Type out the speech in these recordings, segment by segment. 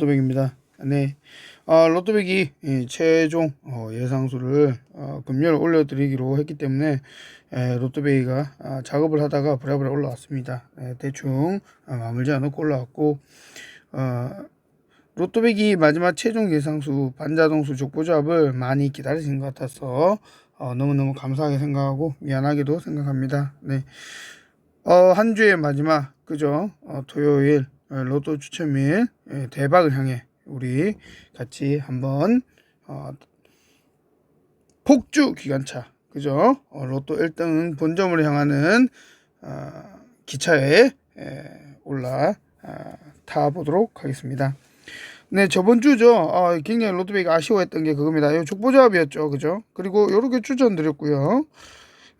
로또백입니다. 네. 아, 로또백이 예, 최종 어, 예상수를 어, 금요일 올려드리기로 했기 때문에 에, 로또백이가 아, 작업을 하다가 부랴부랴 올라왔습니다. 예, 대충 아, 마무리 지어놓고 올라왔고 어, 로또백이 마지막 최종 예상수 반자동수 족보조합을 많이 기다리신 것 같아서 어, 너무너무 감사하게 생각하고 미안하게도 생각합니다. 네. 어, 한 주의 마지막 그죠? 어, 토요일 어, 로또 추첨일 예, 대박을 향해 우리 같이 한번 어, 폭주 기관차 그죠? 어, 로또 1등 본점을 향하는 어, 기차에 에, 올라 아, 타보도록 하겠습니다. 네, 저번 주죠. 어, 굉장히 로또베이가 아쉬워했던 게 그겁니다. 이 족보조합이었죠. 그죠? 그리고 요렇게 추천드렸고요.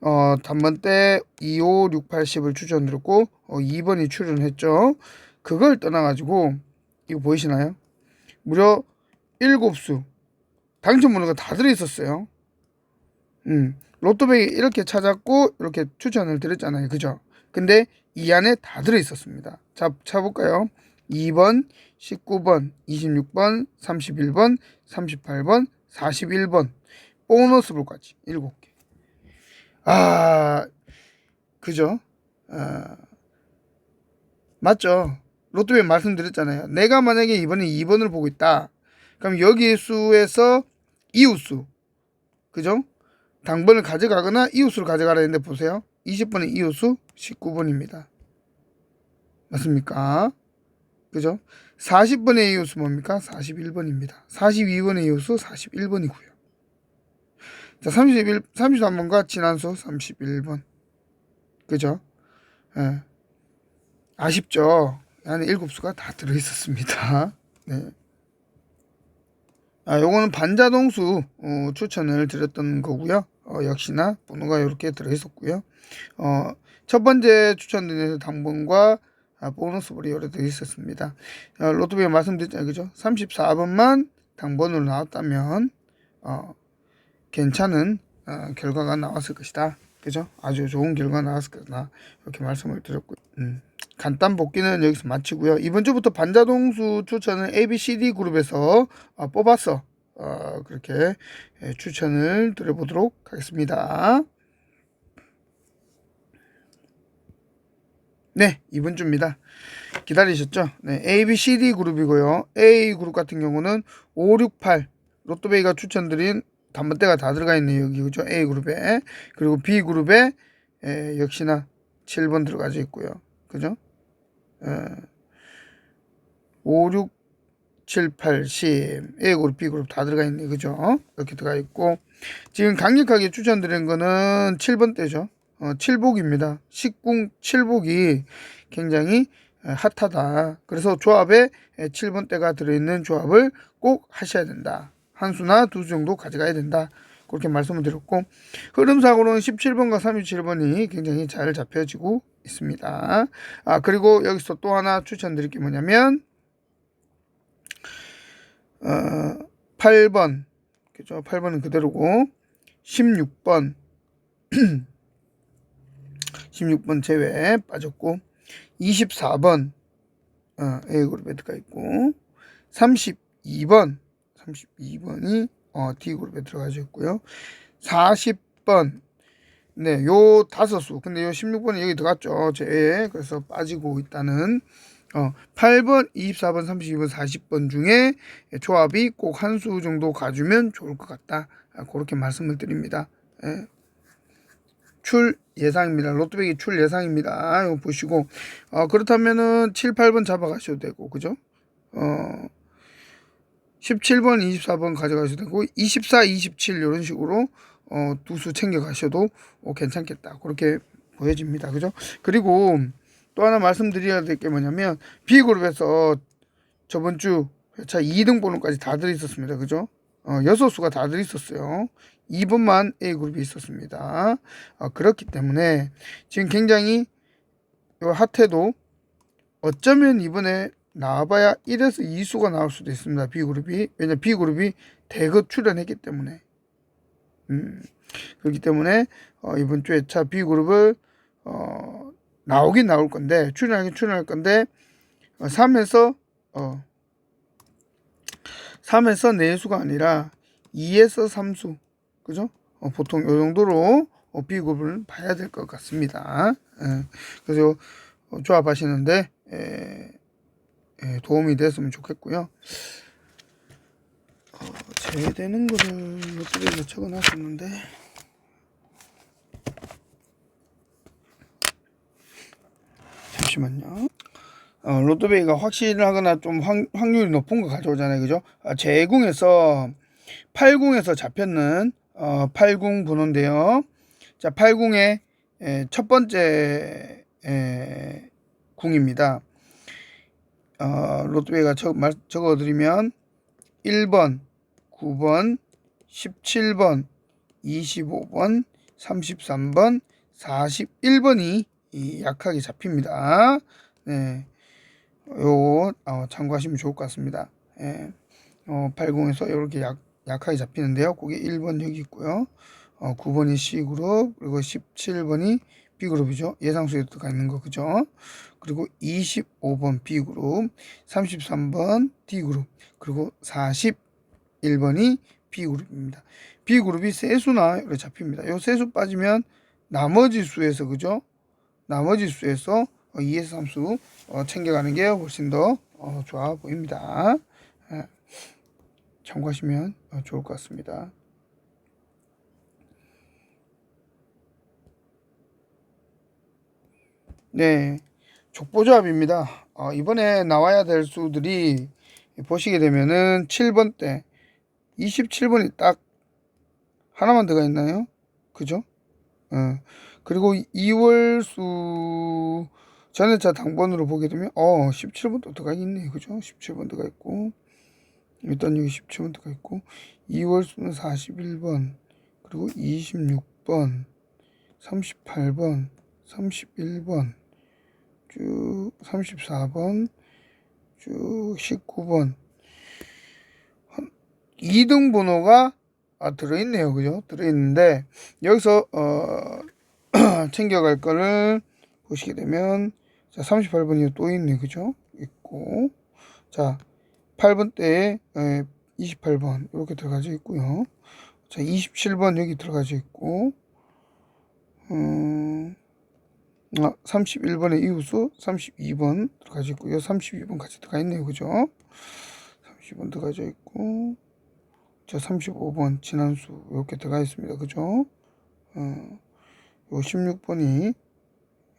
어, 단번 때 2, 5, 6, 8, 10을 추천드렸고, 어, 2번이 출연했죠. 그걸 떠나가지고, 이거 보이시나요? 무려 7수. 당첨 번호가 다 들어있었어요. 음, 로또백이 이렇게 찾았고, 이렇게 추천을 드렸잖아요. 그죠? 근데 이 안에 다 들어있었습니다. 자, 찾아볼까요? 2번, 19번, 26번, 31번, 38번, 41번. 보너스볼까지 7개. 아, 그죠? 아, 맞죠? 로또에 말씀드렸잖아요. 내가 만약에 이번에 2번을 보고 있다. 그럼 여기 수에서 이웃수. 그죠? 당번을 가져가거나 이웃수를 가져가라 했는데 보세요. 20번의 이웃수 19번입니다. 맞습니까? 그죠? 40번의 이웃수 뭡니까? 41번입니다. 42번의 이웃수 41번이고요. 자, 31, 33번과 지난수 31번. 그죠? 예. 아쉽죠? 안에 7수가 다 들어 있었습니다. 네. 아, 요거는 반자동수 어, 추천을 드렸던 거고요. 어, 역시나 번호가 이렇게 들어 있었고요. 어, 첫 번째 추천드린 당번과 아, 보너스 볼이 여러 들어 있었습니다. 어, 로또비에 말씀드렸잖아요. 그죠? 34번만 당번으로 나왔다면 어, 괜찮은 어, 결과가 나왔을 것이다. 그죠? 아주 좋은 결과가 나왔을 것이다. 이렇게 말씀을 드렸고 음. 간단 복귀는 여기서 마치고요. 이번 주부터 반자동수 추천은 ABCD 그룹에서 어, 뽑아서 어, 그렇게 예, 추천을 드려보도록 하겠습니다. 네, 이번 주입니다. 기다리셨죠? 네, ABCD 그룹이고요. A 그룹 같은 경우는 5, 6, 8 로또베이가 추천드린 단번대가 다 들어가 있네요. 여기 그죠? A 그룹에 그리고 B 그룹에 에, 역시나 7번 들어가져 있고요. 그죠? 에, 5, 6, 7, 8, 10 A 그룹, B 그룹 다 들어가 있네. 그죠? 이렇게 들어가 있고 지금 강력하게 추천드린 거는 7번 대죠. 어, 7복입니다. 식궁 7복이 굉장히 핫하다. 그래서 조합에 7번 대가 들어있는 조합을 꼭 하셔야 된다. 한 수나 두 수 정도 가져가야 된다. 그렇게 말씀을 드렸고 흐름상으로는 17번과 37번이 굉장히 잘 잡혀지고 있습니다. 아 그리고 여기서 또 하나 추천드릴 게 뭐냐면 어, 8번 그죠? 8번은 그대로고 16번 16번 제외 빠졌고 24번 어, A그룹에 들어가 있고 32번 32번이 어, D그룹에 들어가져 있고요 40번 네, 요 다섯 수. 근데 요 16번이 여기 들어갔죠. 제 그래서 빠지고 있다는 어, 8번, 24번, 32번, 40번 중에 조합이 꼭 한 수 정도 가주면 좋을 것 같다. 아, 그렇게 말씀을 드립니다. 예. 출 예상입니다. 로또백이 출 예상입니다. 이거 보시고 어, 그렇다면은 7, 8번 잡아가셔도 되고 그죠? 어, 17번, 24번 가져가셔도 되고 24, 27 이런 식으로 어, 두 수 챙겨 가셔도 어, 괜찮겠다. 그렇게 보여집니다. 그죠? 그리고 또 하나 말씀드려야 될 게 뭐냐면 B그룹에서 저번 주 회차 2등 번호까지 다 들어있었습니다. 그죠? 어, 6수가 다 들어있었어요. 2번만 A그룹이 있었습니다. 어, 그렇기 때문에 지금 굉장히 요 핫해도 어쩌면 이번에 나와봐야 1에서 2수가 나올 수도 있습니다. B그룹이. 왜냐 B그룹이 대거 출연했기 때문에. 음, 그렇기 때문에 어, 이번 주에 차 B그룹을 어, 나오긴 나올 건데 출연하긴 출연할 건데 어, 3에서 어, 3에서 4수가 아니라 2에서 3수. 그죠? 어, 보통 요 정도로 어, B그룹을 봐야 될 것 같습니다. 예, 그래서 어, 조합하시는데 에, 에, 도움이 됐으면 좋겠고요. 어, 제외되는 거를 이쪽에 적어놨었는데 잠시만요. 어, 로또베이가 확실하거나 좀 확, 확률이 높은 거 가져오잖아요. 그죠? 아, 제궁에서 80에서 잡혔는 어, 80 번호인데요. 자, 80의 에, 첫 번째 에, 궁입니다. 어, 말, 적어드리면 1번, 9번, 17번, 25번, 33번, 41번이 이 약하게 잡힙니다. 네. 요거 어, 참고하시면 좋을 것 같습니다. 예. 어, 80에서 이렇게 약, 약하게 잡히는데요. 그게 1번 여기 있고요. 어, 9번이 C그룹, 그리고 17번이 B그룹이죠. 예상수에 들어가 있는 거, 그죠? 그리고 25번 B그룹, 33번 D그룹, 그리고 41번이 B그룹입니다. B그룹이 세수나 이렇게 잡힙니다. 요 세수 빠지면 나머지 수에서, 그죠? 나머지 수에서 2에서 3수 어, 챙겨가는 게 훨씬 더 어, 좋아 보입니다. 예. 참고하시면 어, 좋을 것 같습니다. 네, 족보조합입니다. 어, 이번에 나와야 될 수들이 보시게 되면은 7번 때 27번이 딱 하나만 들어가 있나요? 그죠? 어, 그리고 2월 수 전회차 당번으로 보게 되면 어 17번 또 들어가 있네 그죠? 17번 들어가 있고 일단 여기 17번 들어가 있고 2월 수는 41번 그리고 26번 38번 31번 쭉 34번 쭉 19번 2등 번호가 아, 들어있네요 그죠? 들어있는데 여기서 어 챙겨갈 거를 보시게 되면 자 38번이 또 있네 그죠? 있고 자 8번 때에 28번 이렇게 들어가져 있고요. 자 27번 여기 들어가져 있고 음, 아, 31번의 이웃수 32번 들어가져 있고요. 32번 같이 들어가 있네요. 그죠? 30번 들어가져 있고 자 35번 진한수 이렇게 들어가 있습니다. 그죠? 어, 요 16번이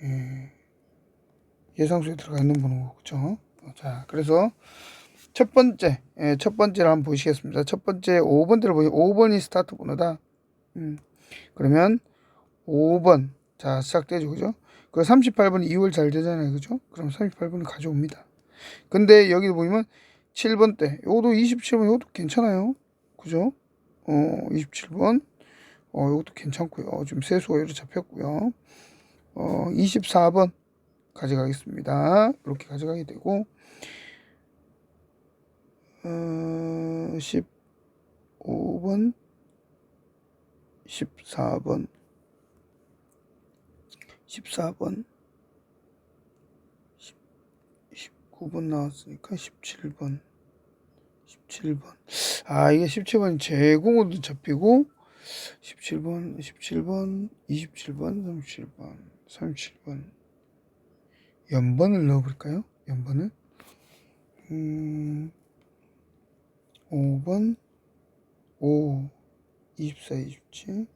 예, 예상수에 들어가 있는 번호고 그죠? 자 그래서 첫 번째 예, 첫 번째를 한번 보시겠습니다. 첫 번째 5번대를 보시 5번이 스타트 번호다. 음, 그러면 5번 자 시작되죠 그죠? 그 38번 2월 잘 되잖아요 그죠? 그럼 38번을 가져옵니다. 근데 여기 보면 7번 때 요것도 27번 요것도 괜찮아요. 그죠? 어 27번 어 요것도 괜찮고요. 지금 세수가 이렇게 잡혔고요. 어 24번 가져가겠습니다. 이렇게 가져가게 되고 어, 15번 14번 14번. 19번 나왔으니까 17번. 17번. 아 이게 17번 제공으로도 잡히고 17번 17번 27번 37번 37번. 연번을 넣어볼까요? 연번을? 음 5번 5 24 27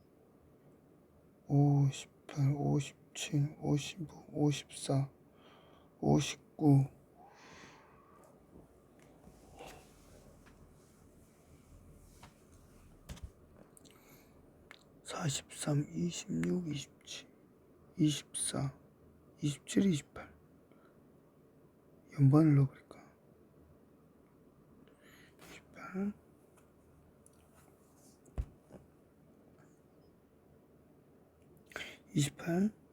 5 18 57 55 54 59 43 26 27 24 27 28 연번을 넣어버릴까 28 28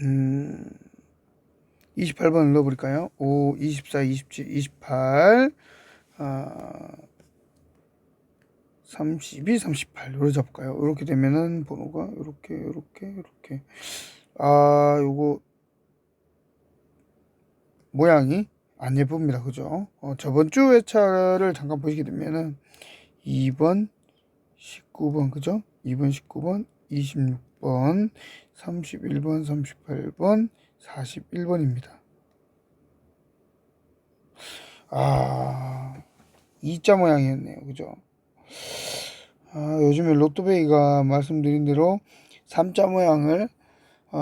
음, 28번을 넣어버릴까요? 5, 24, 27, 28 아, 32, 38 요렇게 잡을까요? 이렇게 되면은 번호가 이렇게 이렇게 이렇게 아 요거 모양이 안 예쁩니다. 그죠? 어, 저번 주 회차를 잠깐 보시게 되면은 2번, 19번, 그죠? 2번, 19번, 26번, 31번, 38번, 41번입니다. 아, 이자 모양이었네요. 그죠? 아, 요즘에 로또베이가 말씀드린 대로 3자 모양을 어,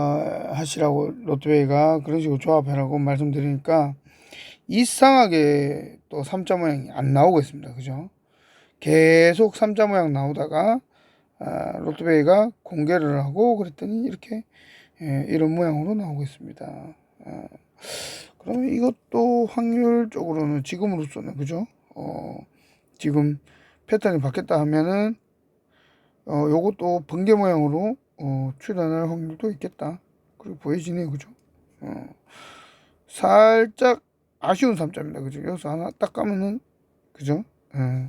하시라고 로또베이가 그런 식으로 조합해라고 말씀드리니까 이상하게 또 3자 모양이 안 나오고 있습니다. 그죠? 계속 3자 모양 나오다가 아, 로또베이가 공개를 하고 그랬더니 이렇게 예, 이런 모양으로 나오고 있습니다. 아, 그러면 이것도 확률적으로는 지금으로서는 그죠? 어, 지금 패턴이 바뀌었다 하면은 어, 요것도 번개 모양으로 어, 출현할 확률도 있겠다. 그리고 보여지네요. 그죠? 어, 살짝 아쉬운 3자입니다. 그죠? 여기서 하나 딱 까면은 그죠? 예.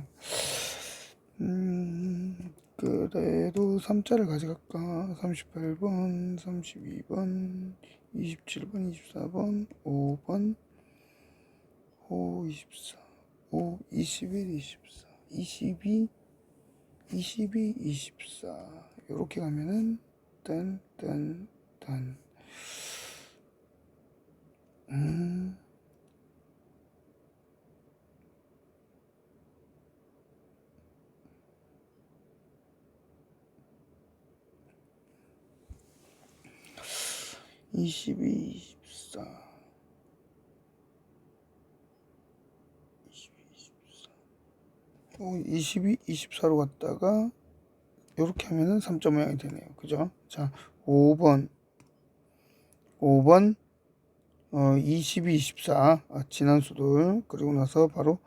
음, 그래도 3자를 가져갈까? 38번, 32번, 27번, 24번, 5번, 5, 24, 5, 21, 24, 22, 22, 24. 요렇게 가면은, 딴, 딴, 딴. 음. 이십이, 이십사, 이십이, 이십사. 어, 이십이, 이십사로 갔다가 이렇게 하면은 3점 모양이 되네요. 그죠? 자, 5번, 5번, 어, 22, 24 아, 지난 수들 그리고 나서 바로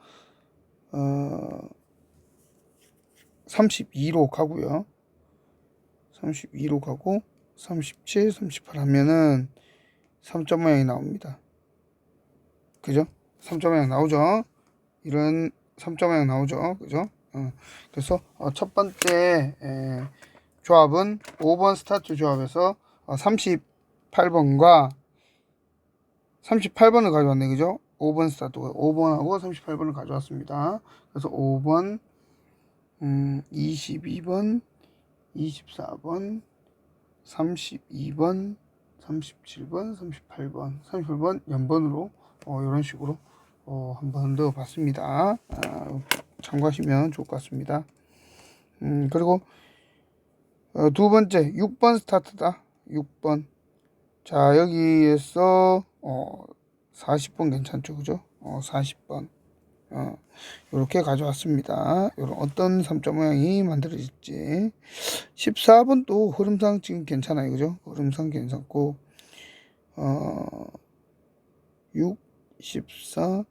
어, 32로 가고요. 32로 가고 37, 38 하면은 3점 모양이 나옵니다. 그죠? 3점 모양 나오죠? 이런 3점 모양 나오죠? 그죠? 어, 그래서 어, 첫 번째 에, 조합은 5번 스타트 조합에서 어, 38번과 38번을 가져왔네 그죠? 5번 스타트 5번하고 38번을 가져왔습니다. 그래서 5번 음, 22번 24번 32번, 37번, 38번, 38번 연번으로 어, 이런 식으로 어, 한번더 봤습니다. 아, 참고하시면 좋을 것 같습니다. 음, 그리고 어, 두 번째 6번 스타트다. 6번. 자 여기에서 어, 40번 괜찮죠, 그죠? 어, 40번. 어, 이렇게 가져왔습니다. 요런 어떤 3점 모양이 만들어질지. 14번 또 흐름상 지금 괜찮아요. 그죠? 흐름상 괜찮고, 어, 6, 14,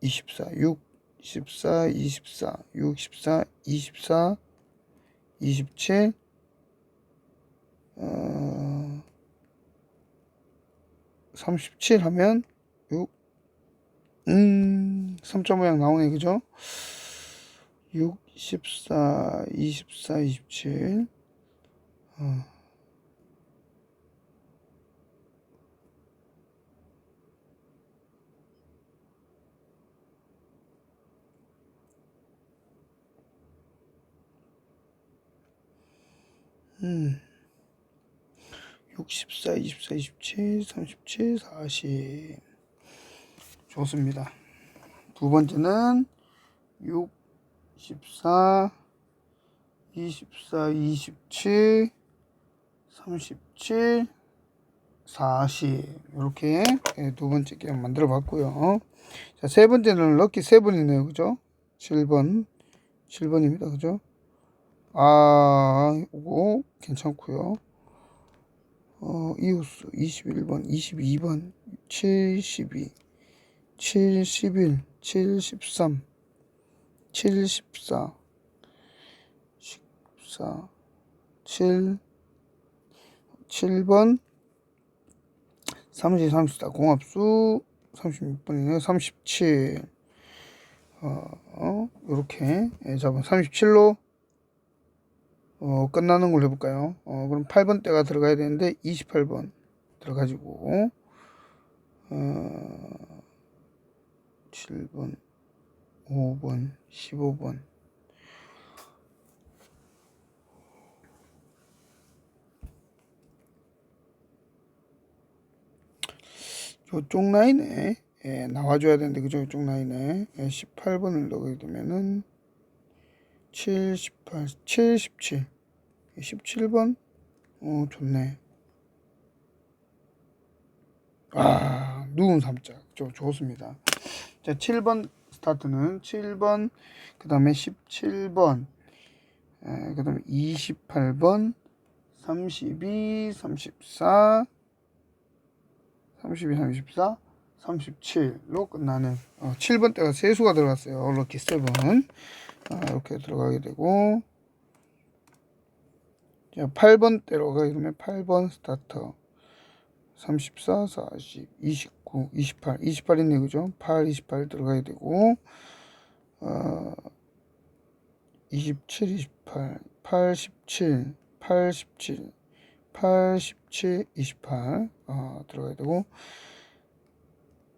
24, 6, 14, 24, 6, 14, 24, 27, 어, 37 하면 6, 음, 3점 모양 나오네, 그죠? 6, 14, 24, 27. 어. 음. 64, 24, 27, 37, 40. 좋습니다. 두 번째는 6, 14, 24, 27, 37, 40 이렇게 두 번째 게임 만들어 봤고요. 자, 세 번째는 럭키 세븐이네요. 그죠? 7번 7번입니다. 그죠? 아, 이거 괜찮고요. 어, 이웃수 21번, 22번, 72 71, 73, 74, 14, 7, 7번, 30, 34, 공합수 36번이네요. 37, 어, 어 요렇게 예, 잡아 37로 어, 끝나는 걸 해볼까요? 어, 그럼 8번 대가 들어가야 되는데 28번 들어가지고 어, 7번, 5번, 15번. 요쪽 라인에 예, 나와줘야 되는데 그죠? 이쪽 라인에 예, 18번을 넣게 되면은 7, 18, 7, 17 17번 어 좋네. 아 누운 삼자. 좀 좋습니다 자 7번 스타트는 7번 그 다음에 17번 그 다음에 28번 32 34 32 34 37로 끝나는 어, 7번 대가 세수가 들어갔어요. 럭키 7 아, 이렇게 들어가게 되고. 자, 8번 대로 가게 되면 8번 스타터. 34, 40, 29, 28, 28 있네 그죠? 8, 28 들어가야 되고 어, 27, 28, 87, 87, 87, 28 어, 들어가야 되고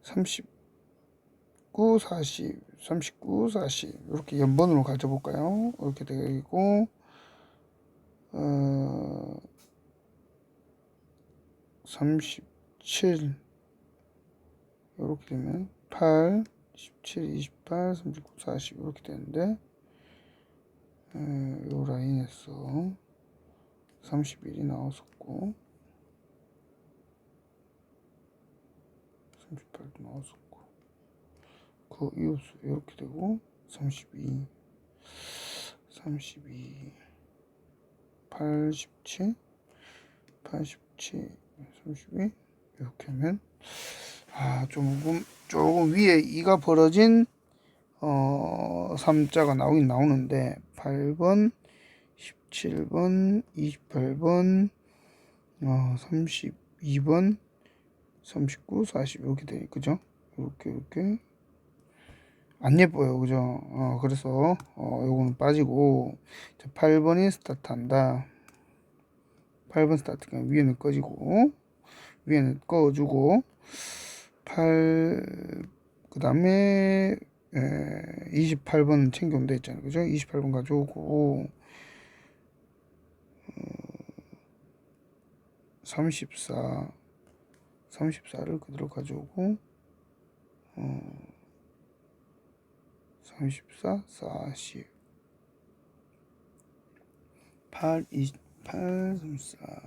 39, 40, 39, 40 이렇게 연번으로 가져볼까요? 이렇게 되고 어, 37 이렇게 되면 8, 17, 28, 39, 40 이렇게 되는데 에, 요 라인에서 31이 나왔었고 38도 나왔었고 그 이웃수 이렇게 되고 32 32 87 87 32 이렇게 하면 아 조금 조금 위에 이가 벌어진 어 3자가 나오긴 나오는데 8번 17번 28번 어 32번 39 40 이렇게 돼 그죠? 이렇게 이렇게. 안 예뻐요 그죠? 어 그래서 어 요거는 빠지고 자, 8번이 스타트 한다. 8번 스타트 그냥 위에는 꺼지고 위에는 꺼주고 8 그 다음에 28번 챙겨온다 했잖아요. 그죠? 28번 가져오고 어, 34 34를 그대로 가져오고 어, 34 40 8 28 34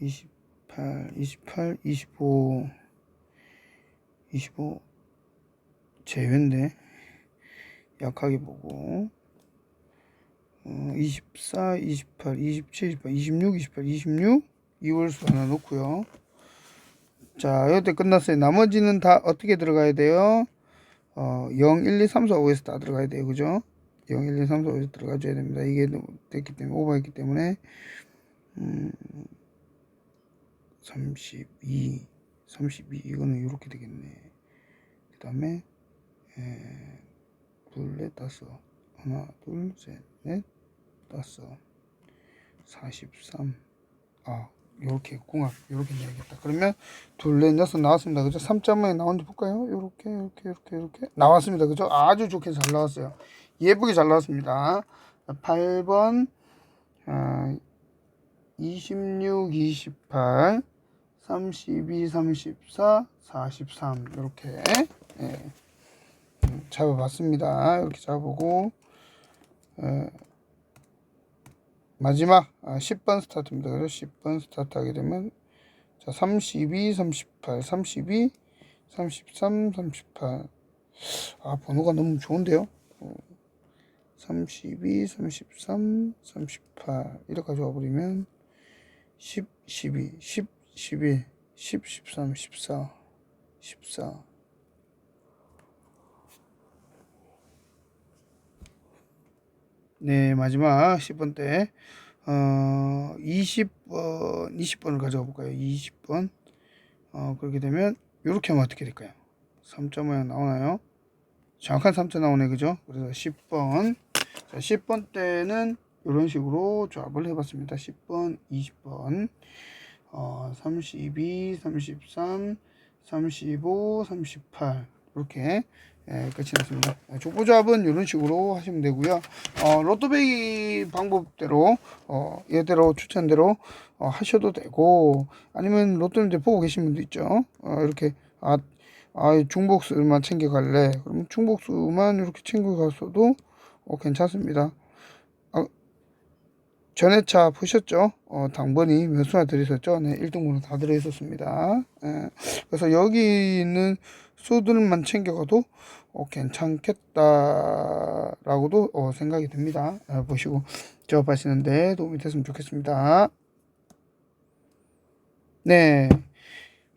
28 28 25 25 제외인데 약하게 보고. 어, 24 28 27 28 26 28 26 2월수 하나 놓고요. 자 이때 끝났어요. 나머지는 다 어떻게 들어가야 돼요? 어, 0 1 2 3 4 5에서 다 들어가야 돼요. 그죠? 0 1 2 3 4 5에서 들어가 줘야 됩니다. 이게 됐기 때문에 오버했기 때문에. 음, 32 32 이거는 이렇게 되겠네 그 다음에 둘넷 다섯 하나 둘셋넷 다섯 43 아, 요렇게 궁합 요렇게 내야겠다. 그러면 둘넷 여섯 나왔습니다. 그죠? 3점에 나온지 볼까요? 요렇게 요렇게 요렇게 요렇게 나왔습니다. 그죠? 아주 좋게 잘 나왔어요. 예쁘게 잘 나왔습니다. 8번 아, 26, 28 32, 34, 43 이렇게 예, 음, 잡아봤습니다. 이렇게 잡아보고 예, 마지막 아, 10번 스타트입니다. 그래서 10번 스타트 하게 되면 자 32, 38, 32, 33, 38. 아 번호가 너무 좋은데요. 어, 32, 33, 38 이렇게 가져와 버리면 10, 12, 10, 11, 10, 13, 14, 14. 네, 마지막 10번 때, 어, 20번, 20번을 가져가 볼까요? 20번. 어, 그렇게 되면, 이렇게 하면 어떻게 될까요? 3점 모양 나오나요? 정확한 3점 나오네, 그죠? 그래서 10번. 자, 10번 때는 이런 식으로 조합을 해봤습니다. 10번, 20번, 어, 32, 33, 35, 38. 이렇게 예, 끝이 났습니다. 예, 족보조합은 이런 식으로 하시면 되고요. 어, 로또배기 방법대로 어, 예대로 추천대로 어, 하셔도 되고 아니면 로또 이제 보고 계신 분도 있죠. 어, 이렇게 아, 아 중복수만 챙겨갈래. 그러면 중복수만 이렇게 챙겨갔어도 어, 괜찮습니다. 아, 전회차 보셨죠? 어, 당번이 몇 수나 들어있었죠? 네, 1등분은 다 들어있었습니다. 예, 그래서 여기 있는 수들만 챙겨가도 어, 괜찮겠다라고도 어, 생각이 듭니다. 어, 보시고 작업하시는데 도움이 됐으면 좋겠습니다. 네.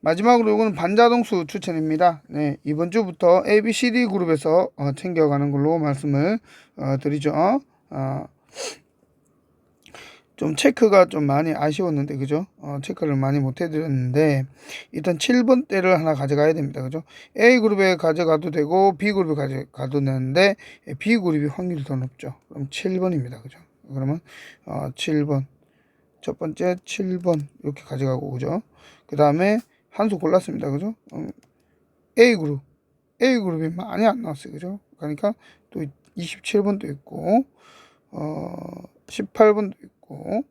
마지막으로 이거는 반자동수 추천입니다. 네, 이번 주부터 A, B, C, D 그룹에서 어, 챙겨가는 걸로 말씀을 어, 드리죠. 어, 좀 체크가 좀 많이 아쉬웠는데 그죠? 어, 체크를 많이 못 해드렸는데 일단 7번 대를 하나 가져가야 됩니다. 그죠? A 그룹에 가져가도 되고 B 그룹에 가져가도 되는데 B 그룹이 확률이 더 높죠. 그럼 7번입니다. 그죠? 그러면 어, 7번 첫 번째 7번 이렇게 가져가고 그죠? 그 다음에 한 수 골랐습니다. 그죠? 어, A 그룹 A 그룹이 많이 안 나왔어요. 그죠? 그러니까 또 27번도 있고 어 18번도 있고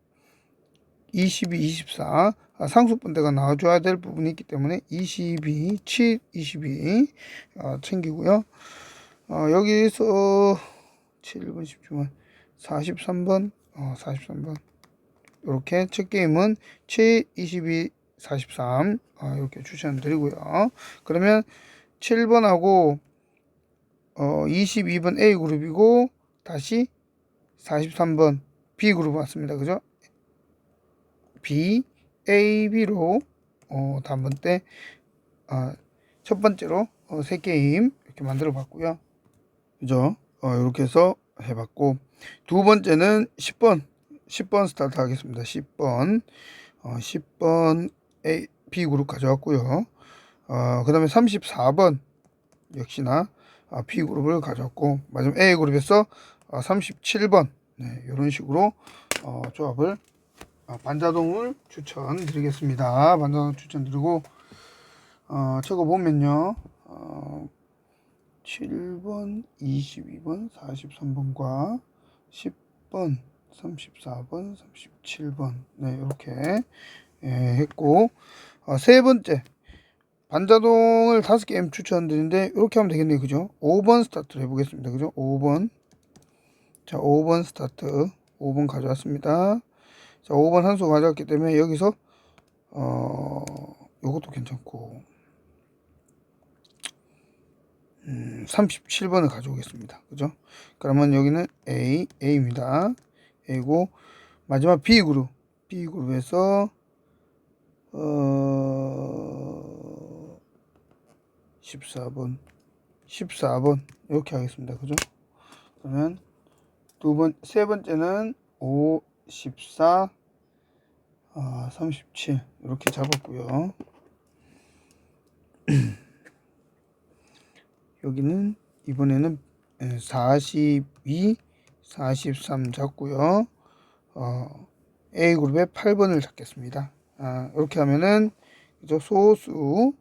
22, 24 아, 상수분대가 나와줘야 될 부분이 있기 때문에 22, 7, 22 어, 챙기고요. 어, 여기서 7번, 10번, 43번, 어, 43번 이렇게 첫 게임은 7, 22, 43 어, 이렇게 추천드리고요. 그러면 7번하고 어, 22번 A 그룹이고 다시 43번 B 그룹 왔습니다. 그죠? B, A, B로 어, 다음번 때 어, 첫 번째로 어, 세 게임 이렇게 만들어 봤고요. 그죠? 어, 이렇게 해서 해봤고 두 번째는 10번 10번 스타트 하겠습니다. 10번 어, 10번 A, B 그룹 가져왔고요. 어, 그 다음에 34번 역시나 아, B 그룹을 가져왔고 마지막 A 그룹에서 어, 37번 네, 이런 식으로 어, 조합을 어, 반자동을 추천드리겠습니다. 반자동 추천드리고 어, 저거 보면요. 어, 7번, 22번, 43번과 10번, 34번, 37번 네, 이렇게 예, 했고 어, 세 번째 반자동을 다섯 개 M 추천드리는데 이렇게 하면 되겠네요. 그죠? 5번 스타트를 해보겠습니다. 그죠? 5번 자 5번 스타트 5번 가져왔습니다. 자 5번 한수 가져왔기 때문에 여기서 어 요것도 괜찮고 음, 37번을 가져오겠습니다. 그죠? 그러면 여기는 A, A입니다. A고 마지막 B 그룹 B 그룹에서 어 14번 14번 이렇게 하겠습니다. 그죠? 그러면 두 번, 세 번째는 5, 14, 아, 37 이렇게 잡았고요. 여기는 이번에는 42, 43 잡고요. 어, A 그룹의 8번을 잡겠습니다. 아, 이렇게 하면은? 소수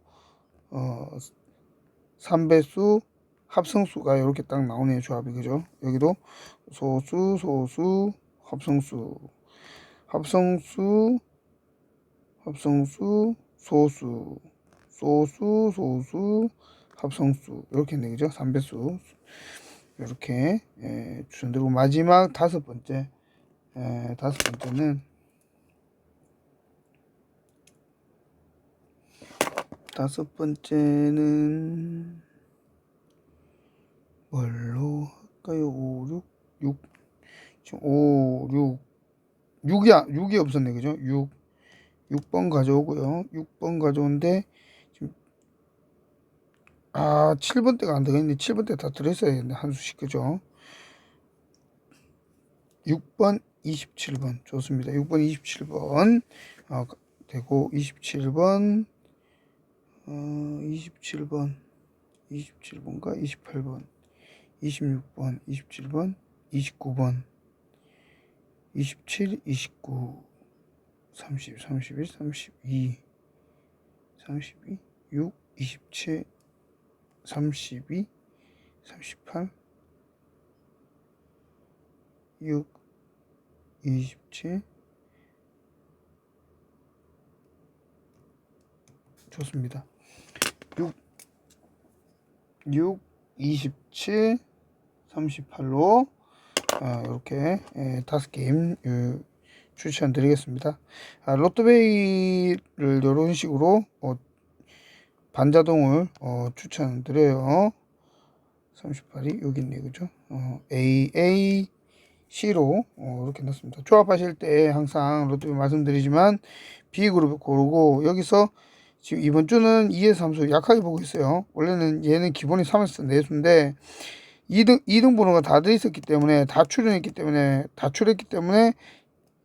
어, 3배수 합성수가 이렇게 딱 나오네요 조합이. 그죠? 여기도 소수 소수 합성수. 합성수 합성수 소수. 소수 소수 합성수. 이렇게 있네 그죠? 3배수. 이렇게 예, 추천드리고 마지막 다섯 번째 예, 다섯 번째는 다섯 번째는 뭘로 할까요? 5, 6, 6, 지금 5, 6, 6이, 6이 없었네, 그죠? 6, 6번 가져오고요. 6번 가져오는데, 지금, 아, 7번 대가 안 되겠네. 7번 대다 들어있어야 되는데, 한 수씩, 그죠? 6번, 27번. 좋습니다. 6번, 27번. 어, 되고, 27번, 어, 27번, 27번과 28번. 26번, 27번, 29번, 27, 29, 30, 31, 32, 32, 6, 27, 32 38 6 27 좋습니다. 6 6 27 38로 아, 이렇게 예, 다섯 게임 예, 추천드리겠습니다. 아, 로또베이를 이런 식으로 어, 반자동을 어, 추천드려요. 38이 여기 있네 그죠? 어, A A C로 어, 이렇게 넣습니다. 조합하실 때 항상 로또베이 말씀드리지만 B 그룹 고르고 여기서 지금 이번 주는 2에서 3수 약하게 보고 있어요. 원래는 얘는 기본이 3에서 4수인데 2등, 2등 번호가 다 돼 있었기 때문에 다 출연했기 때문에 다 출했기 때문에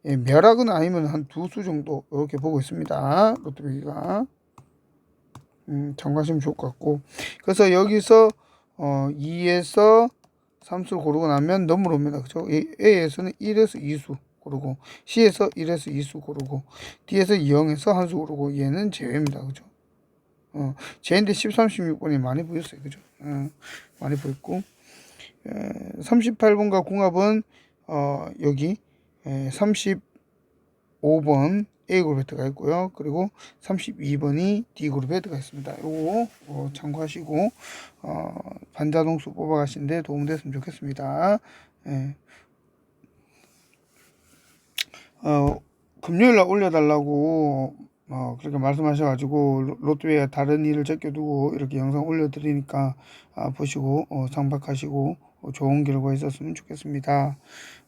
예, 멸학은 아니면 한 두 수 정도 이렇게 보고 있습니다. 로또베이가 음, 참고하시면 좋을 것 같고 그래서 여기서 어, 2에서 3수 고르고 나면 넘으로 옵니다. 그죠? A에서는 1에서 2수 고르고 C에서 1에서 2수 고르고 D에서 0에서 한 수 고르고 얘는 제외입니다. 그죠? 어, 제인데 13, 16번이 많이 보였어요. 그죠? 어, 많이 보였고 38번과 궁합은 어, 여기 35번 A그룹에 들어가 있고요. 그리고 32번이 D그룹에 들어가 있습니다. 요거 어, 참고하시고 어, 반자동수 뽑아가시는데 도움됐으면 좋겠습니다. 예. 어, 금요일날 올려달라고 어, 그렇게 말씀하셔가지고 로- 로또에 다른 일을 제껴두고 이렇게 영상 올려드리니까 아, 보시고 어, 상박하시고 어, 좋은 결과 있었으면 좋겠습니다.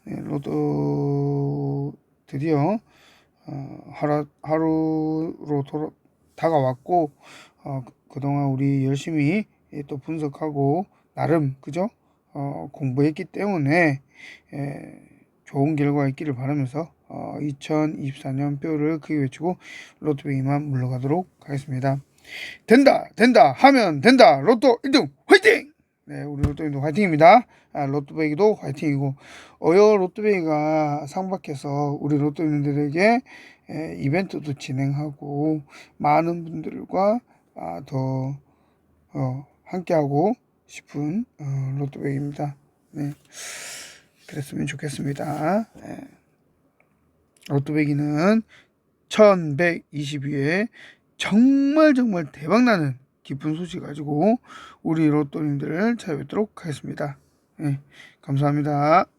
네, 로또 드디어 어, 하루, 하루로 돌아, 다가왔고 어, 그- 그동안 우리 열심히 예, 또 분석하고 나름 그죠? 어, 공부했기 때문에 예, 좋은 결과 있기를 바라면서 어, 2024년 뼈를 크게 외치고 로또베이만 물러가도록 하겠습니다. 된다 된다 하면 된다 로또 1등 화이팅! 네 우리 로또베이도 화이팅입니다. 아, 로또베이도 화이팅이고 어여 로또베이가 상박해서 우리 로또인들에게 에, 이벤트도 진행하고 많은 분들과 아, 더 어, 함께하고 싶은 어, 로또베이입니다. 네 그랬으면 좋겠습니다. 네. 로또배기는 1122회 정말 정말 대박나는 기쁜 소식 가지고 우리 로또님들을 찾아뵙도록 하겠습니다. 네, 감사합니다.